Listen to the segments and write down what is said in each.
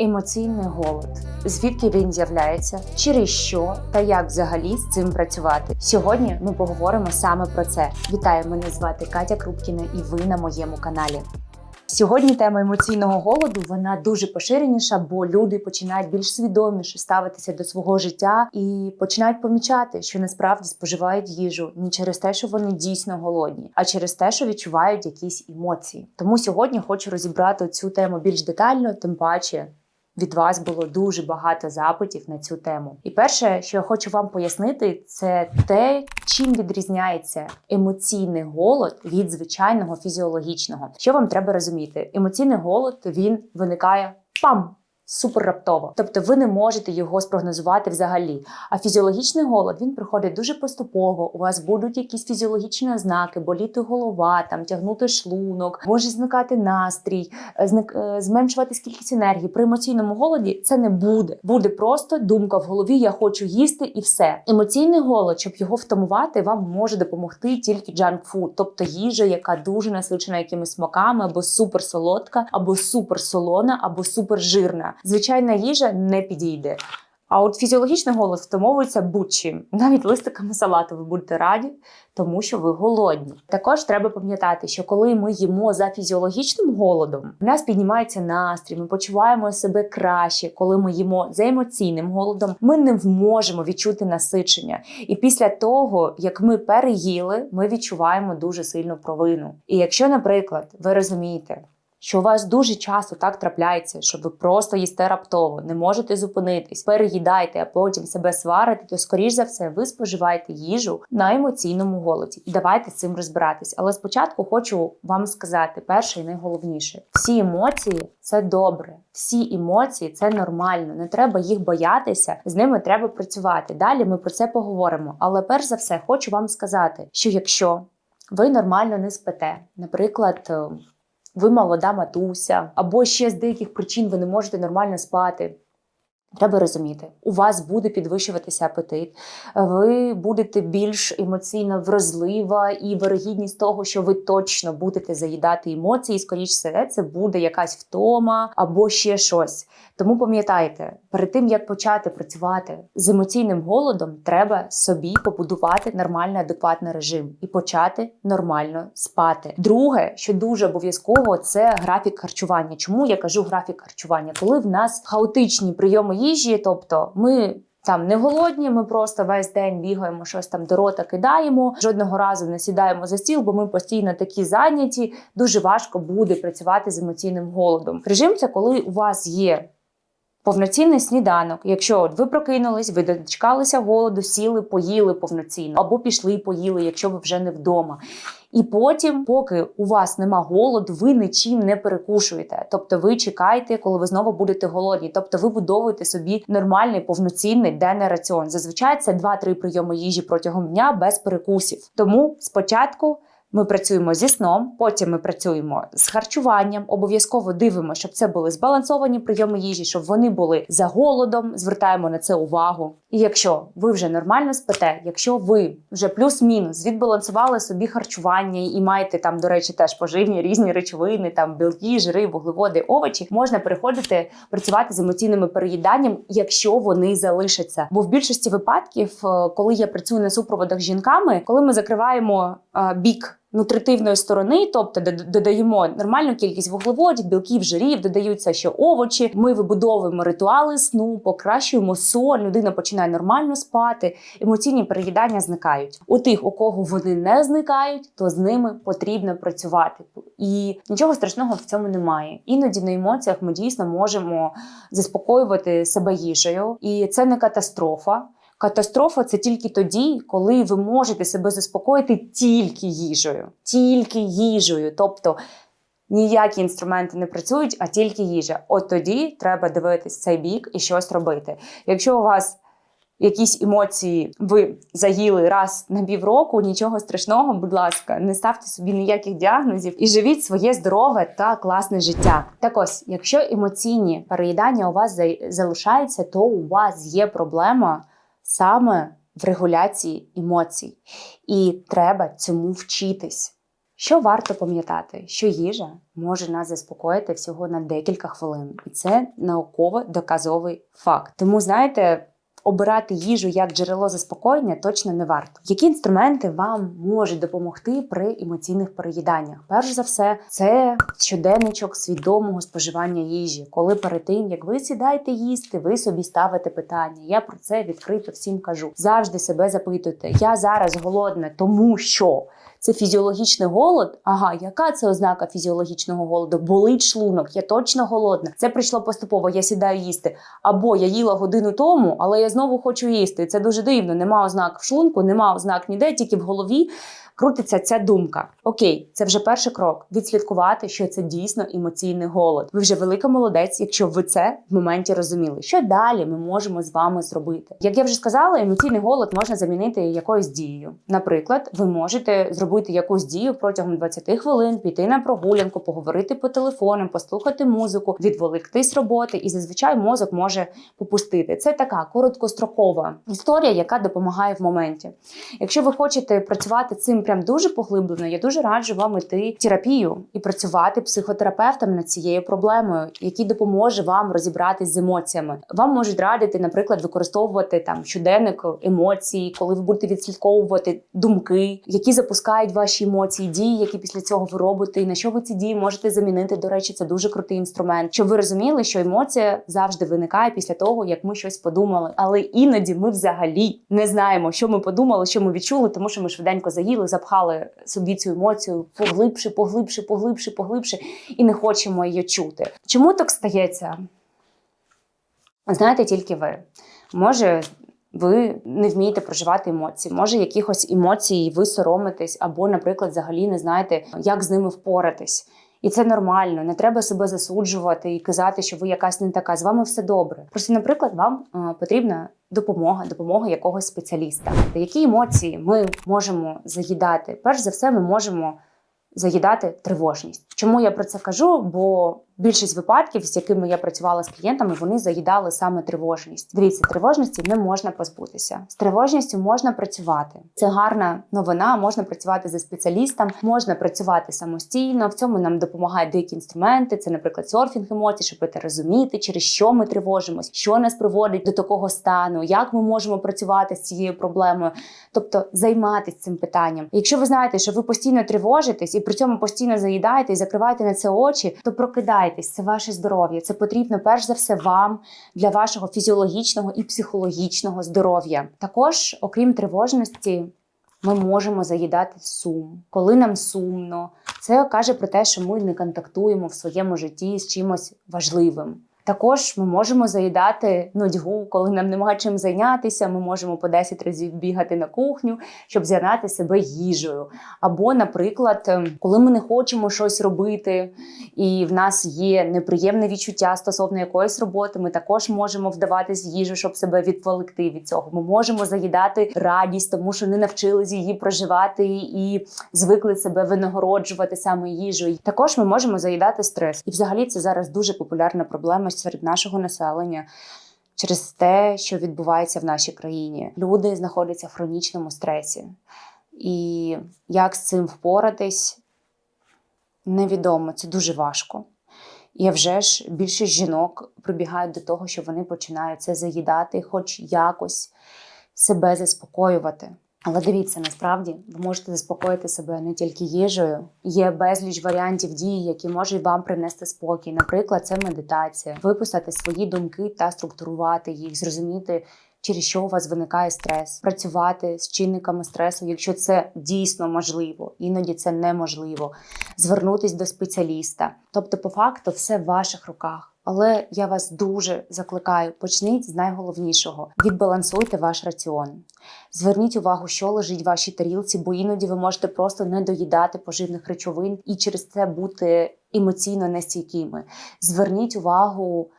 Емоційний голод. Звідки він з'являється, через що та як взагалі з цим працювати? Сьогодні ми поговоримо саме про це. Вітаю, мене звати Катя Крупкіна, і ви на моєму каналі. Сьогодні тема емоційного голоду вона дуже поширеніша, бо люди починають більш свідоміше ставитися до свого життя і починають помічати, що насправді споживають їжу не через те, що вони дійсно голодні, а через те, що відчувають якісь емоції. Тому сьогодні хочу розібрати цю тему більш детально, тим паче. Від вас було дуже багато запитів на цю тему. І перше, що я хочу вам пояснити, це те, чим відрізняється емоційний голод від звичайного фізіологічного. Що вам треба розуміти? Емоційний голод він виникає пам. Супер раптово, тобто ви не можете його спрогнозувати взагалі. А фізіологічний голод він приходить дуже поступово. У вас будуть якісь фізіологічні ознаки, боліти голова, там тягнути шлунок, може зникати настрій, е, зник, е, зменшуватись кількість енергії. При емоційному голоді це не буде. Буде просто думка в голові: я хочу їсти і все. Емоційний голод, щоб його втамувати, вам може допомогти тільки джанк-фуд, тобто їжа, яка дуже насичена якимись смаками, або супер солодка, або супер солона, або супер жирна. Звичайна їжа не підійде. А от фізіологічний голод втамовується будь-чим. Навіть листиками салату ви будете раді, тому що ви голодні. Також треба пам'ятати, що коли ми їмо за фізіологічним голодом, в нас піднімається настрій, ми почуваємо себе краще. Коли ми їмо за емоційним голодом, ми не можемо відчути насичення. І після того, як ми переїли, ми відчуваємо дуже сильну провину. І якщо, наприклад, ви розумієте, що у вас дуже часто так трапляється, що ви просто їсте раптово, не можете зупинитись, переїдайте, а потім себе сварите, то скоріш за все ви споживаєте їжу на емоційному голоді. І давайте з цим розбиратись. Але спочатку хочу вам сказати перше і найголовніше: всі емоції це добре, всі емоції це нормально. Не треба їх боятися, з ними треба працювати. Далі ми про це поговоримо. Але перш за все, хочу вам сказати, що якщо ви нормально не спите, наприклад. Ви молода матуся, або ще з деяких причин ви не можете нормально спати. Треба розуміти, у вас буде підвищуватися апетит, ви будете більш емоційно вразлива, і вирогідність того, що ви точно будете заїдати емоції, скоріш все, це буде якась втома або ще щось. Тому пам'ятайте, перед тим як почати працювати з емоційним голодом, треба собі побудувати нормальний адекватний режим і почати нормально спати. Друге, що дуже обов'язково, це графік харчування. Чому я кажу графік харчування? Коли в нас хаотичні прийоми їжі, тобто ми. Там не голодні, ми просто весь день бігаємо, щось там до рота кидаємо. Жодного разу не сідаємо за стіл, бо ми постійно такі зайняті. Дуже важко буде працювати з емоційним голодом. Режим це коли у вас є повноцінний сніданок. Якщо от ви прокинулись, ви дочекалися голоду, сіли, поїли повноцінно, або пішли і поїли, якщо ви вже не вдома. І потім, поки у вас нема голоду, ви нічим не перекушуєте. Тобто ви чекаєте, коли ви знову будете голодні. Тобто ви будовуєте собі нормальний повноцінний денний раціон. Зазвичай це 2-3 прийоми їжі протягом дня без перекусів. Тому спочатку. Ми працюємо зі сном, потім ми працюємо з харчуванням. Обов'язково дивимося, щоб це були збалансовані прийоми їжі, щоб вони були за голодом. Звертаємо на це увагу. І якщо ви вже нормально спите, якщо ви вже плюс-мінус відбалансували собі харчування і маєте там, до речі, теж поживні різні речовини, там білки, жири, вуглеводи, овочі, можна переходити працювати з емоційними переїданням, якщо вони залишаться. Бо в більшості випадків, е, коли я працюю на супроводах з жінками, коли ми закриваємо е, бік. Нутритивної сторони, тобто дод- додаємо нормальну кількість вуглеводів, білків, жирів, додаються ще овочі. Ми вибудовуємо ритуали сну, покращуємо сон. Людина починає нормально спати. Емоційні переїдання зникають. У тих, у кого вони не зникають, то з ними потрібно працювати. І нічого страшного в цьому немає. Іноді на емоціях ми дійсно можемо заспокоювати себе їжею, і це не катастрофа. Катастрофа це тільки тоді, коли ви можете себе заспокоїти тільки їжею, тільки їжею. Тобто ніякі інструменти не працюють, а тільки їжа. От тоді треба дивитись цей бік і щось робити. Якщо у вас якісь емоції ви заїли раз на півроку, нічого страшного, будь ласка, не ставте собі ніяких діагнозів і живіть своє здорове та класне життя. Так ось, якщо емоційні переїдання у вас залишаються, то у вас є проблема саме в регуляції емоцій, і треба цьому вчитись. Що варто пам'ятати, що їжа може нас заспокоїти всього на декілька хвилин, і це науково доказовий факт. Тому знаєте. Обирати їжу як джерело заспокоєння точно не варто. Які інструменти вам можуть допомогти при емоційних переїданнях? Перш за все, це щоденничок свідомого споживання їжі. Коли перед тим як ви сідаєте їсти, ви собі ставите питання. Я про це відкрито всім кажу. Завжди себе запитуйте: я зараз голодна, тому що. Це фізіологічний голод. Ага, яка це ознака фізіологічного голоду? Болить шлунок, я точно голодна. Це прийшло поступово. Я сідаю їсти. Або я їла годину тому, але я знову хочу їсти. Це дуже дивно. Нема ознак в шлунку, нема ознак ніде, тільки в голові крутиться ця думка. Окей, це вже перший крок. Відслідкувати, що це дійсно емоційний голод. Ви вже велика молодець, якщо ви це в моменті розуміли. Що далі ми можемо з вами зробити? Як я вже сказала, емоційний голод можна замінити якоюсь дією. Наприклад, ви можете зробити якусь дію протягом 20 хвилин, піти на прогулянку, поговорити по телефону, послухати музику, відволіктись роботи, і зазвичай мозок може попустити. Це така короткострокова історія, яка допомагає в моменті. Якщо ви хочете працювати цим прям дуже поглиблено, я дуже раджу вам іти в терапію і працювати психотерапевтом над цією проблемою, який допоможе вам розібратись з емоціями. Вам можуть радити, наприклад, використовувати там щоденник емоцій, коли ви будете відслідковувати думки, які запускають ваші емоції, дії, які після цього ви робите, і на що ви ці дії можете замінити. До речі, це дуже крутий інструмент, щоб ви розуміли, що емоція завжди виникає після того, як ми щось подумали. Але іноді ми взагалі не знаємо, що ми подумали, що ми відчули, тому що ми швиденько заїли, запхали собі цю емоцію поглибше, поглибше, поглибше, поглибше, і не хочемо її чути. Чому так стається? Знаєте тільки ви. Може, ви не вмієте проживати емоції, може, якихось емоцій ви соромитесь, або, наприклад, взагалі не знаєте, як з ними впоратись. І це нормально, не треба себе засуджувати і казати, що ви якась не така. З вами все добре. Просто, наприклад, вам е, потрібна допомога, допомога якогось спеціаліста. Які емоції ми можемо заїдати? Перш за все, ми можемо заїдати тривожність. Чому я про це кажу? Бо більшість випадків, з якими я працювала з клієнтами, вони заїдали саме тривожність. Дивіться, тривожності не можна позбутися. З тривожністю можна працювати. Це гарна новина. Можна працювати за спеціалістом, можна працювати самостійно. В цьому нам допомагають деякі інструменти. Це, наприклад, серфінг емоцій, щоб це розуміти, через що ми тривожимось, що нас приводить до такого стану, як ми можемо працювати з цією проблемою, тобто займатися цим питанням. Якщо ви знаєте, що ви постійно тривожитесь і при цьому постійно заїдаєте і закриваєте на це очі, то прокидайте прокидайтесь, це ваше здоров'я. Це потрібно перш за все вам для вашого фізіологічного і психологічного здоров'я. Також, окрім тривожності. Ми можемо заїдати сум, коли нам сумно. Це каже про те, що ми не контактуємо в своєму житті з чимось важливим. Також ми можемо заїдати нудьгу, коли нам немає чим зайнятися. Ми можемо по 10 разів бігати на кухню, щоб зайняти себе їжею. Або, наприклад, ем, коли ми не хочемо щось робити, і в нас є неприємне відчуття стосовно якоїсь роботи, ми також можемо вдаватись їжу, щоб себе відволікти від цього. Ми можемо заїдати радість, тому що не навчились її проживати і звикли себе винагороджувати саме їжею. Також ми можемо заїдати стрес. І, взагалі, це зараз дуже популярна проблема серед нашого населення. Через те, що відбувається в нашій країні, люди знаходяться в хронічному стресі, і як з цим впоратись, невідомо, це дуже важко. І вже ж більшість жінок прибігають до того, що вони починають це заїдати, хоч якось себе заспокоювати. Але дивіться, насправді ви можете заспокоїти себе не тільки їжею. Є безліч варіантів дії, які можуть вам принести спокій. Наприклад, це медитація, виписати свої думки та структурувати їх, зрозуміти, через що у вас виникає стрес, працювати з чинниками стресу, якщо це дійсно можливо, іноді це неможливо. Звернутись до спеціаліста. Тобто, по факту, все в ваших руках. Але я вас дуже закликаю, почніть з найголовнішого: відбалансуйте ваш раціон. Зверніть увагу, що лежить в вашій тарілці, бо іноді ви можете просто не доїдати поживних речовин і через це бути емоційно нестійкими. Зверніть увагу.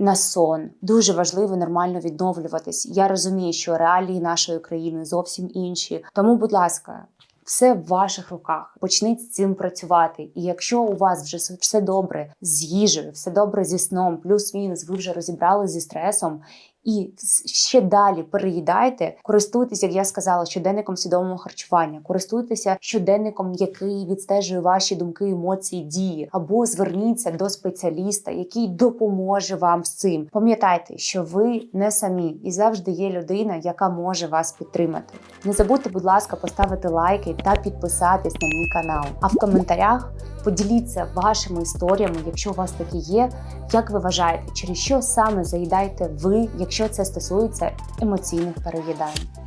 На сон дуже важливо нормально відновлюватись. Я розумію, що реалії нашої країни зовсім інші. Тому, будь ласка, все в ваших руках. Почніть з цим працювати. І якщо у вас вже все добре з їжею, все добре зі сном, плюс-мінус, ви вже розібрали зі стресом, і ще далі переїдайте, користуйтесь, як я сказала, щоденником свідомого харчування, користуйтеся щоденником, який відстежує ваші думки, емоції, дії, або зверніться до спеціаліста, який допоможе вам з цим. Пам'ятайте, що ви не самі і завжди є людина, яка може вас підтримати. Не забудьте, будь ласка, поставити лайки та підписатись на мій канал. А в коментарях поділіться вашими історіями, якщо у вас такі є. Як ви вважаєте, через що саме заїдаєте ви, якщо це стосується емоційних переїдань?